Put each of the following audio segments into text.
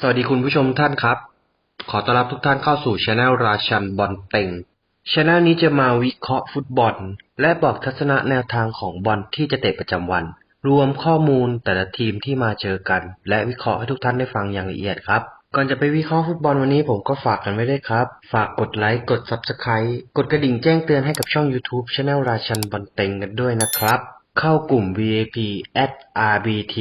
สวัสดีคุณผู้ชมท่านครับ ขอต้อนรับทุกท่านเข้าสู่ช anel ราชันบอลเต็งช anel นี้จะมาวิเคราะห์ฟุตบอล และบอกทัศนะแนวทางของบอลที่จะเตะประจำวัน รวมข้อมูลแต่ละทีมที่มาเจอกัน และวิเคราะห์ให้ทุกท่านได้ฟังอย่างละเอียดครับ ก่อนจะไปวิเคราะห์ฟุตบอลวันนี้ผมก็ฝากกันไว้ด้วยครับ ฝากกดไลค์กด Subscribe กดกระดิ่งแจ้งเตือนให้กับช่อง YouTube Channel ราชันบอลเต็งกันด้วยนะครับ เข้ากลุ่ม VIP at RBT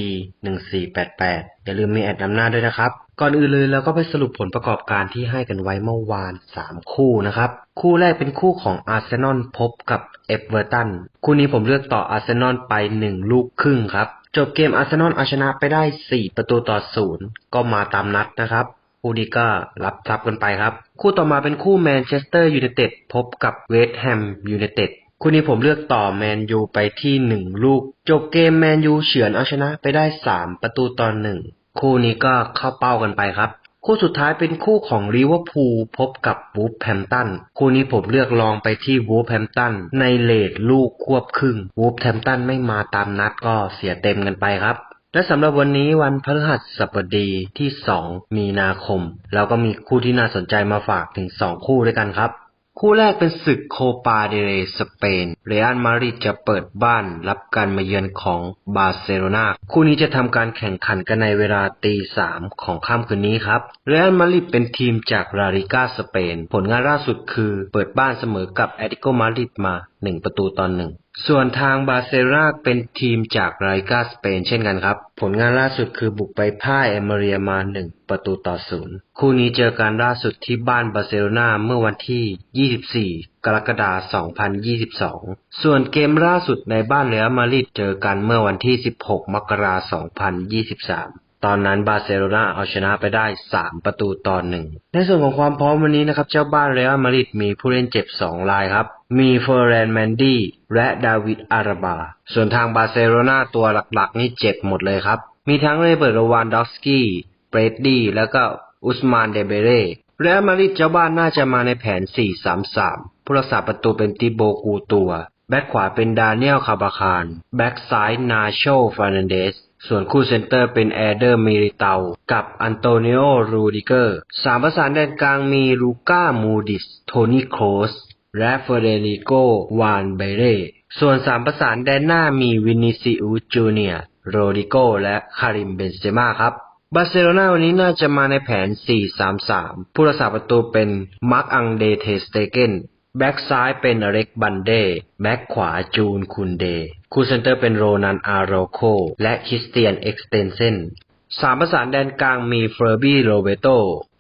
1488อย่าลืมมีแอดนำหน้าด้วยนะครับ ก่อนอื่นเลยเราก็ไปสรุปผลประกอบการที่ให้กันไว้เมื่อวาน 3 คู่นะครับ คู่แรกเป็นคู่ของอาร์เซนอลพบกับเอเวอร์ตันคู่นี้ผมเลือกต่ออาร์เซนอลไป 1 ลูกครึ่งครับ จบเกมอาร์เซนอลเอาชนะไปได้ 4 ประตูต่อศูนย์ก็มาตามนัดนะครับคู่นี้ก็รับทรัพย์กันไปครับ คู่ต่อมาเป็นคู่แมนเชสเตอร์ยูไนเต็ดพบกับเวสต์แฮมยูไนเต็ด คู่นี้ผมเลือกต่อแมนยูไปที่หนึ่งลูก จบเกมแมนยูเฉือนเอาชนะไปได้สามประตูต่อหนึ่งคู่นี้ก็เข้าเป้ากันไปครับ คู่สุดท้ายเป็นคู่ของลิเวอร์พูลพบกับวูฟแฮมตันคู่นี้ผมเลือกลองไปที่วูฟแฮมตันในเลทลูกควบครึ่งวูฟแฮมตันไม่มาตามนัดก็เสียเต็มกันไปครับและสำหรับวันนี้วันพฤหัสบดีที่ 2 มีนาคม เราก็มีคู่ที่น่าสนใจมาฝากถึง 2 คู่ด้วยกันครับ คู่แรกเป็นศึกโคปาเดเรสเปน เรอัลมาดริดจะเปิดบ้านรับการมาเยือนของบาร์เซโลนาคู่นี้จะทำการแข่งขันกันในเวลาตีสามของค่ำคืนนี้ครับ เรอัลมาดริดเป็นทีมจากลาลิกาสเปน ผลงานล่าสุดคือเปิดบ้านเสมอกับแอติโกมาดริดมา 1 ประตูต่อหนึ่งส่วนทางบาร์เซโลนาเป็นทีมจากลาลิกาสเปนเช่นกันครับ ผลงานล่าสุดคือบุกไปพ่ายเอเมเรียมา 1 ประตูต่อศูนย์คู่นี้เจอกันล่าสุดที่บ้านบาร์เซโลนาเมื่อวันที่ 24 กรกฎาคม 2022 ส่วนเกมล่าสุดในบ้านเรอัลมาดริดเจอกันเมื่อวันที่ 16 มกราคม 2023 ตอนนั้นบาร์เซโลนาเอาชนะไปได้ 3 ประตูต่อหนึ่ง ในส่วนของความพร้อมวันนี้นะครับ เจ้าบ้านเรอัลมาดริดมีผู้เล่นเจ็บ 2 รายครับ มีเฟอร์แรนแมนดี้และดาวิดอาราบา ส่วนทางบาร์เซโลนาตัวหลักๆ นี่เจ็บหมดเลยครับ มีทั้งเรเบิร์ตโรวานดอฟสกี้เบรดดี้แล้วก็อุสมานเดเบเร่เรอัลมาดริดเจ้าบ้านน่าจะมาในแผน 4-3-3 ผู้รักษาประตูเป็นติโบกูตัว แบ็คขวาเป็นดาเนียลคาบาคาร แบ็คซ้ายนาโชฟาร์นันเดส ส่วนคู่เซนเตอร์เป็นแอเดอร์มิริเตา กับอันโตนิโอรูดิเกอร์สามประสานแดนกลางมีลูก้ามูดิส โทนี่โครสและเฟเดริโก วานเบเร่ ส่วนสามประสานแดนหน้ามีวินิซิอุจูเนียร์โรดิโก และคาริมเบนเซม่าครับบาร์เซโลนาวันนี้น่าจะมาในแผน 4-3-3 ผู้รักษาประตูเป็นมาร์กอังเดเทสเตเกน แบ็กซ้ายเป็นอเล็กบันเด แบ็กขวาจูนคุนเด คู่เซนเตอร์เป็นโรนันอาโรโค และคริสเตียนเอ็กซ์เตนเซนสามประสานแดนกลางมีเฟอร์บี้โรเบโต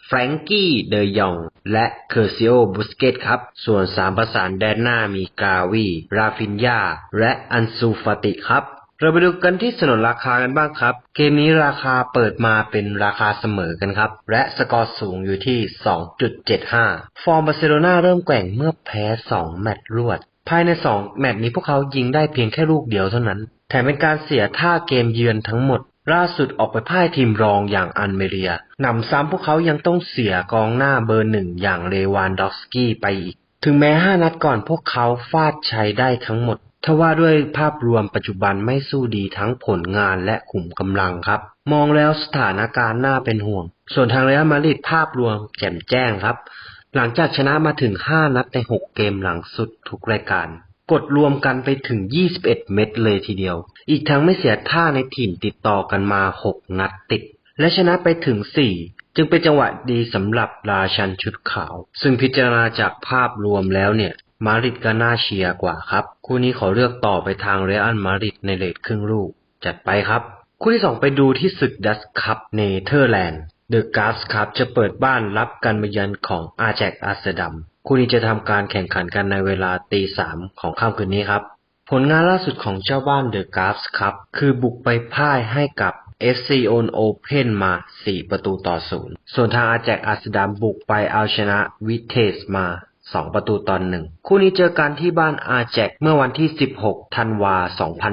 แฟรงกี้ เดยอง และเคอร์ซิโอ บุสเกตครับ ส่วนสามประสานแดนหน้ามีกาวี ราฟินยา และอันซูฟาติครับ เราไปดูกันที่สนนราคากันบ้างครับ เกมนี้ราคาเปิดมาเป็นราคาเสมอกันครับ และสกอร์สูงอยู่ที่ 2.75 ฟอร์มบาร์เซโลนาเริ่มแกว่งเมื่อแพ้ 2 แมตช์รวด ภายใน 2 แมตช์นี้พวกเขายิงได้เพียงแค่ลูกเดียวเท่านั้น แถมเป็นการเสียท่าเกมเยือนทั้งหมด ล่าสุดออกไปพ่ายทีมรองอย่างอันเมเรียนำซ้ำพวกเขายังต้องเสียกองหน้าเบอร์หนึ่งอย่างเลวานดอฟสกี้ไปอีก ถึงแม้ 5 นัดก่อนพวกเขาฟาดชัยได้ทั้งหมดทว่าด้วยภาพรวมปัจจุบันไม่สู้ดีทั้งผลงานและขุมกำลังครับ มองแล้วสถานการณ์น่าเป็นห่วง ส่วนทางเรอัลมาดริดภาพรวมแจ่มแจ้งครับ หลังจากชนะมาถึง 5 นัดใน 6 เกมหลังสุดทุกรายการ กดรวมกันไปถึง 21 เม็ดเลยทีเดียว อีกทั้งไม่เสียท่าในถิ่นติดต่อกันมา 6 นัดติด และชนะไปถึง 4 จึงเป็นจังหวะดีสำหรับราชันชุดขาว ซึ่งพิจารณาจากภาพรวมแล้วเนี่ย มาริดก็น่าเชียร์กว่าครับ คู่นี้ขอเลือกต่อไปทางเรอัลมาริดในเลทครึ่งลูก จัดไปครับ คู่ที่ 2 ไปดูที่ศึกดัสคัพเนเธอร์แลนด์ เดอะกาสครับจะเปิดบ้านรับการมาเยือนของอาแจกอาร์เซดัมคู่นี้จะทำการแข่งขันกันในเวลาตีสามของค่ำคืนนี้ครับ ผลงานล่าสุดของเจ้าบ้านเดอะกาสครับคือบุกไปพ่ายให้กับ FC o n Open มา 4 ประตูต่อศูนย์ส่วนทางอาแจกอาร์เซดัมบุกไปเอาชนะวิเทสมา 2 ประตูตอนหนึ่งคู่นี้เจอกันที่บ้านอาแจกเมื่อวันที่ 16 ธันวา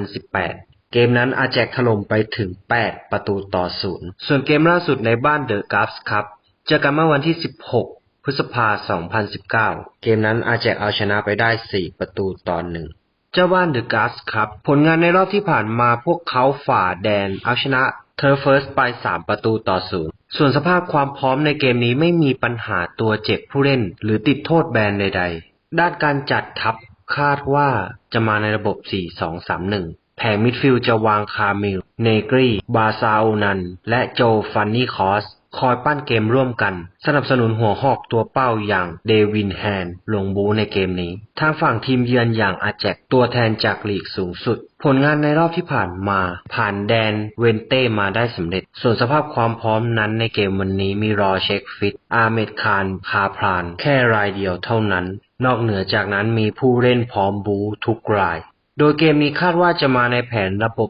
2018 เกมนั้นอาแจกถล่มไปถึง 8 ประตูต่อศูนย์ส่วนเกมล่าสุดในบ้านเดอะกราฟส์ครับเจอกันเมื่อวันที่ 16พฤษภาคม2019 เกมนั้นอาแจกเอาชนะไปได้ 4 ประตูต่อหนึ่ง เจ้าบ้านเดอะกราฟส์ครับ ผลงานในรอบที่ผ่านมาพวกเขาฝ่าแดน เอาชนะเทอร์เฟิร์สไป 3 ประตูต่อศูนย์ ส่วนสภาพความพร้อมในเกมนี้ไม่มีปัญหาตัวเจ็บผู้เล่น หรือติดโทษแบนใดๆ ด้านการจัดทัพคาดว่าจะมาในระบบ 4-2-3-1 แผงมิดฟิลด์จะวางคามิล เนกรี บาซาโอนัน และโจฟันนี่คอส คอยปั้นเกมร่วมกัน สนับสนุนหัวหอกตัวเป้าอย่างเดวินแฮน ลงบูในเกมนี้ ทางฝั่งทีมเยือนอย่างอาแจกตัวแทนจากลีกสูงสุด ผลงานในรอบที่ผ่านมา ผ่านแดนเวนเต้มาได้สำเร็จ ส่วนสภาพความพร้อมนั้นในเกมวันนี้มีรอเช็คฟิต อาเมดคารคาพราน แค่รายเดียวเท่านั้น นอกเหนือจากนั้นมีผู้เล่นพร้อมบูทุกราย โดยเกมนี้คาดว่าจะมาในแผนระบบ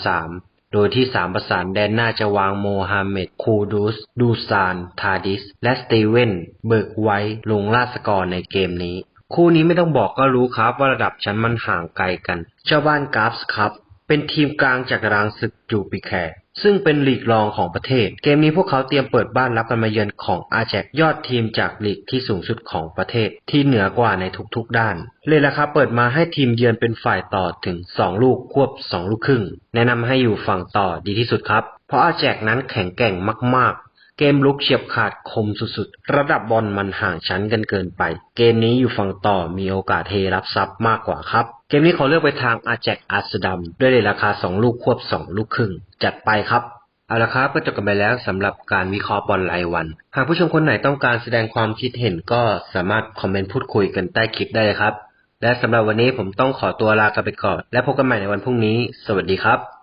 4-3-3 โดยที่สามประสานแดนหน้าจะวางโมฮัมเหม็ด คูดูส ดูซาน ทาดิส และสตีเวน เบิกไว้ ลงลาสกอร์ในเกมนี้ คู่นี้ไม่ต้องบอกก็รู้ครับว่าระดับชั้นมันห่างไกลกัน เจ้าบ้านกราฟส์ครับ เป็นทีมกลางจากตารางศึกจูปิแคร์ ซึ่งเป็นลีกรองของประเทศ เกมนี้พวกเขาเตรียมเปิดบ้านรับการมาเยือนของอาแจกยอดทีมจากลีกที่สูงสุดของประเทศ ที่เหนือกว่าในทุกๆด้าน เลยราคาเปิดมาให้ทีมเยือนเป็นฝ่ายต่อถึง 2 ลูกควบ 2 ลูกครึ่ง แนะนำให้อยู่ฝั่งต่อดีที่สุดครับ เพราะอาแจกนั้นแข็งแกร่งมากๆ เกมลุกเฉียบขาดคมสุดๆ ระดับบอลมันห่างชั้นกันเกินไป เกมนี้อยู่ฝั่งต่อมีโอกาสเทรับซับมากกว่าครับ เกมนี้ขอเลือกไปทางอาแจกอาสดัมด้วยราคา 2 ลูกควบ 2 ลูกครึ่ง จัดไปครับเอาละครับก็จบกันไปแล้วสำหรับการวิเคราะห์บอลรายวัน หากผู้ชมคนไหนต้องการแสดงความคิดเห็นก็สามารถคอมเมนต์พูดคุยกันใต้คลิปได้เลยครับ และสำหรับวันนี้ผมต้องขอตัวลากันไปก่อน และพบกันใหม่ในวันพรุ่งนี้ สวัสดีครับ